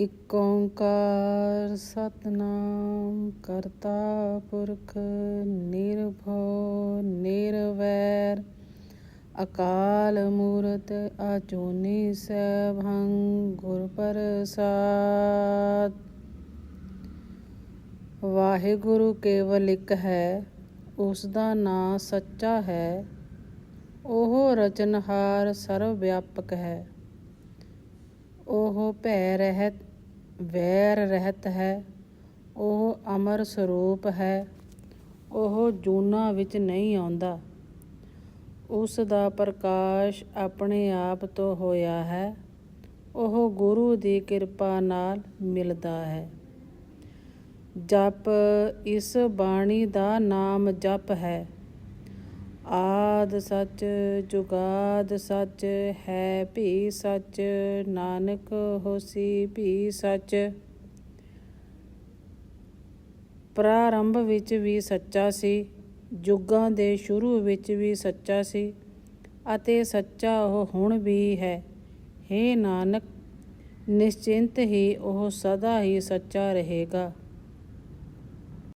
ਇਕ ਓੰਕਾਰ ਸਤਨਾਮ ਕਰਤਾ ਪੁਰਖ ਨਿਰਭਉ ਨਿਰਵੈਰ, ਅਕਾਲ ਮੂਰਤ ਆਜੂਨੀ ਸੈਭੰ ਗੁਰ ਪ੍ਰਸਾਦ ਵਾਹਿਗੁਰੂ ਕੇਵਲ ਇੱਕ ਹੈ ਉਸ ਦਾ ਨਾਂ ਸੱਚਾ ਹੈ, ਉਹ ਰਚਨਹਾਰ ਸਰਵ ਵਿਆਪਕ ਹੈ। ਉਹ ਭੈ ਰਹਿਤ ਵੈਰ ਰਹਿਤ ਹੈ, ਉਹ ਅਮਰ ਸਰੂਪ ਹੈ, ਉਹ ਜੂਨਾ ਵਿੱਚ ਨਹੀਂ ਆਉਂਦਾ। ਉਸ ਦਾ ਪ੍ਰਕਾਸ਼ ਆਪਣੇ ਆਪ ਤੋਂ ਹੋਇਆ ਹੈ, ਉਹ ਗੁਰੂ ਦੀ ਕਿਰਪਾ ਨਾਲ ਮਿਲਦਾ ਹੈ। ਜਪ ਇਸ ਬਾਣੀ ਦਾ ਨਾਮ ਜਪ ਹੈ। ਆਦ ਸੱਚ ਜੁਗਾਦ ਸੱਚ ਹੈ, ਭੀ ਸੱਚ ਨਾਨਕ ਹੋਸੀ, ਭੀ ਸੱਚ ਪ੍ਰਾਰੰਭ ਵਿੱਚ ਵੀ ਸੱਚਾ ਸੀ, ਜੁਗਾਂ ਦੇ ਸ਼ੁਰੂ ਵਿੱਚ ਵੀ ਸੱਚਾ ਸੀ ਅਤੇ ਸੱਚਾ ਉਹ ਹੁਣ ਵੀ ਹੈ। हे ਨਾਨਕ, ਨਿਸ਼ਚਿੰਤ ਹੀ ਉਹ ਸਦਾ ਹੀ ਸੱਚਾ ਰਹੇਗਾ।